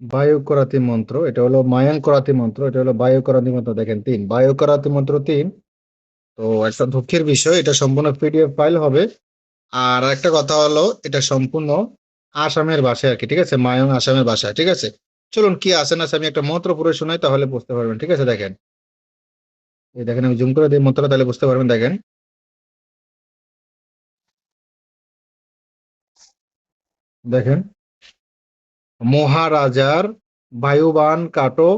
বায়ু করাতি মন্ত্র, এটা হলো মায়াং করাতি মন্ত্র, এটা হলো বায়ু করাতি মন্ত্র। দেখেন তিন বায়ু করাতি মন্ত্র তিন। তো একটা দুঃখের বিষয়, এটা সম্পূর্ণ পিডিএফ ফাইল হবে। আর একটা কথা হলো, এটা সম্পূর্ণ আসামের ভাষায় আর কি, ঠিক আছে? মায়ং আসামের ভাষায়, ঠিক আছে? চলুন, কি আছে না আমি একটা মন্ত্র পুরো শোনাই, তাহলে বুঝতে পারবেন, ঠিক আছে? দেখেন। এই দেখেন, আমি জুম করে দিই মন্ত্রটা, তাহলে বুঝতে পারবেন, দেখেন। দেখেন। মহারাজার বায়ুবান কাটো,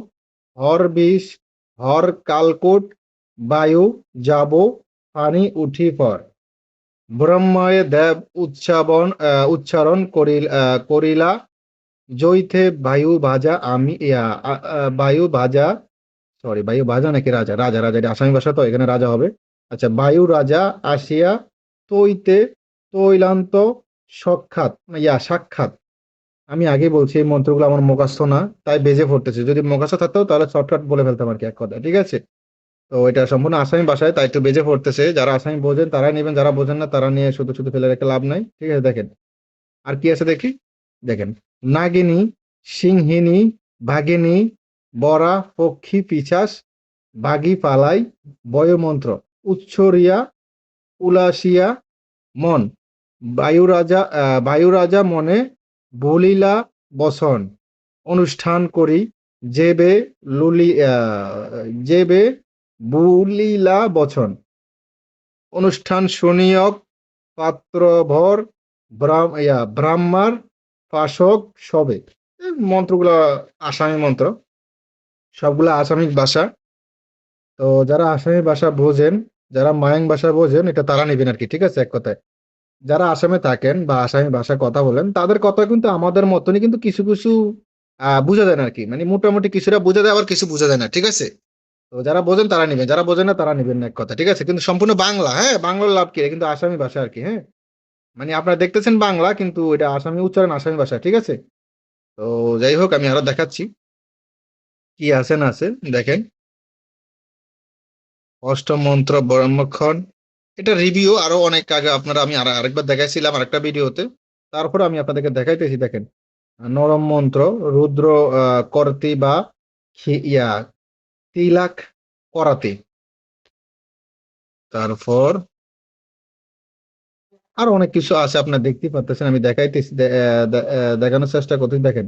হর বিষ, হর কালকুট, বায়ু যাব পানি উঠি পর ব্রহ্ময়ে দেব উচ্চাবন উচ্চারণ করিল করিলা জৈথে বায়ু ভাজা আমি বায়ু ভাজা সরি বায়ু ভাজা নাকি রাজা? রাজা রাজা, এটা আসামি ভাষা তো, এখানে রাজা হবে। আচ্ছা বায়ু রাজা আসিয়া তৈতে তৈলান্ত সাক্ষাৎ, ইয়া, সাক্ষাৎ। আমি আগে বলছি, এই মন্ত্রগুলো আমার মুখস্থ না, তাই বেজে পড়তেছে যদি মুখস্থ থাকতো, তাহলে শর্টকাট বলে ফেলতাম আর কি এক কথা, ঠিক আছে? তো এটা সম্পূর্ণ আসামি ভাষায় তাই একটু বেজে পড়তেছে যারা আসামি বোঝেন, তারাই নেবেন, যারা বোঝেন না, তারা নিয়ে শুধু শুধু ফেলে রেখে লাভ নাই, ঠিক আছে? দেখেন। আর কি আছে দেখি? দেখেন। নাগিনী, সিংহিনী, ভাগিনী বরা পক্ষী, পিছাস বাগি পালাই বয়মন্ত্র, উচ্ছরিয়া, উলাসিয়া, মন। বায়ুরাজা বায়ুরাজা মনে বলিলা বসন। অনুষ্ঠান করি, যেবে লুলি যেবে বুলিলা বচন অনুষ্ঠান শুনিয়ক, পাত্রভর ব্রাহ্ম ব্রাহ্মার পাশক সবে। মন্ত্রগুলা আসামি মন্ত্র। সবগুলা আসামিক ভাষা। তো যারা আসামি ভাষা বোঝেন, যারা মায়াং ভাষা বোঝেন, এটা তারা নেবেন আর কি ঠিক আছে? এক কথায়। যারা আসামে থাকেন বা আসামি ভাষায় কথা বলেন, তাদের কথা কিন্তু আমাদের মতনই কিন্তু কিছু কিছু বোঝা যায় না আর কি মানে মোটামুটি কিছুটা বোঝা যায়, আবার কিছু বোঝা যায় না, ঠিক আছে? তো যারা বোঝেন তারা নেবেন, যারা বোঝেন না তারা নেবেন না এক কথা, ঠিক আছে? কিন্তু সম্পূর্ণ বাংলা হ্যাঁ? বাংলার লাভ কি? কিন্তু আসামি ভাষা আর কি হ্যাঁ? মানে আপনারা দেখতেছেন বাংলা, কিন্তু এটা আসামি উচ্চারণ, আসামি ভাষা, ঠিক আছে? তো যাই হোক, আমি আরও দেখাচ্ছি। কি আছে না আছে, দেখেন। অষ্টম মন্ত্র ব্রহ্মক্ষণ এটা রিভিউ আরও অনেক আগে আপনারা আমি আর, আরেকবার দেখাইছিলাম আরেকটা ভিডিওতে। তারপরে আমি আপনাদেরকে দেখাইতেছি, দেখেন। নরম মন্ত্র, রুদ্র করতি বা ইয়া, তিলাক করাতে। তারপর আরও অনেক কিছু আছে, আপনার দেখতে পাচ্ছেন আমি দেখাইতেছি দেখানোর চেষ্টা করতেছি দেখেন।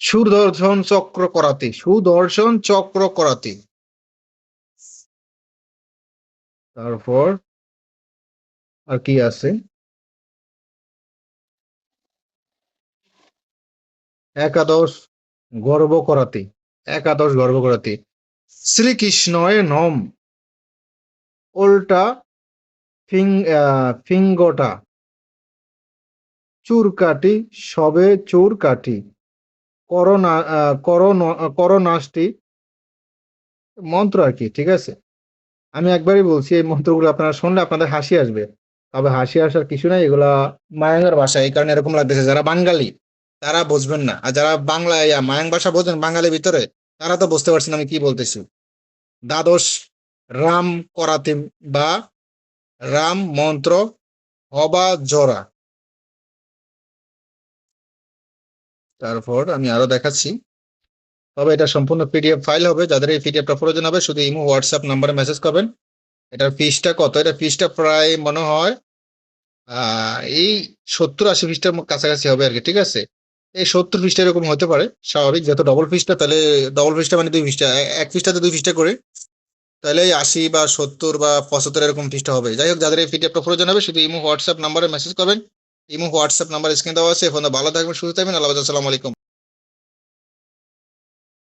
সুদর্শন চক্র করাতে, সুদর্শন চক্র করাতি। তারপর আর কি আছে? একাদশ গর্ব করাতি একাদশ গর্ব করাতি। শ্রীকৃষ্ণয় নম। উল্টা ফিঙ্গটা। চুর কাটি সবে চুর কাটি করোনা আহ, করোনা করোনাশটি মন্ত্র আর কি ঠিক আছে? আমি একবারই বলছি, এই মন্ত্রগুলো আপনারা শুনলে আপনাদের হাসি আসবে। তবে হাসি আসার কিছু নাই, এগুলা মায়াঙ্গার ভাষা, এই কারণে এরকম লাগতেছে। যারা বাঙালি, তারা বুঝবেন না। আর যারা বাংলা, ইয়া মায়াং ভাষা বোঝেন বাঙালির ভিতরে, তারা তো বুঝতে পারছেন আমি কি বলতেছি। দ্বাদশ রাম করাতে বা রাম মন্ত্র হবা জরা তারপর আমি আরও দেখাচ্ছি। তবে এটা সম্পূর্ণ পিডিএফ ফাইল হবে। যাদের এই পিডিএফটা প্রয়োজন হবে, শুধু ইমো হোয়াটসঅ্যাপ নাম্বারে মেসেজ করবেন। এটার ফিসটা কত? এটা ফিসটা প্রায় মনে হয় এই সত্তর আশি ফিসটার কাছাকাছি হবে আর কি, ঠিক আছে? এই সত্তর ফিসটা এরকম হতে পারে, স্বাভাবিক। যেহেতু ডবল ফিসটা তাহলে ডবল ফিসটা মানে দুই ফিসটা এক ফিসটাতে দুই ফিসটা করে। তাহলে আশি বা সত্তর বা পঁচাত্তর এরকম ফিসটা হবে। যাই হোক, যাদের এই পিডিএফটা প্রয়োজন হবে, শুধু ইমো হোয়াটসঅ্যাপ নাম্বারে মেসেজ করবেন। ইমো হোয়াটসঅ্যাপ নাম্বার স্ক্রিন দেওয়া আছে ফোনে ভালো থাকবেন, সুস্থ থাকবেন, আল্লাহ আসসালামু আলাইকুম।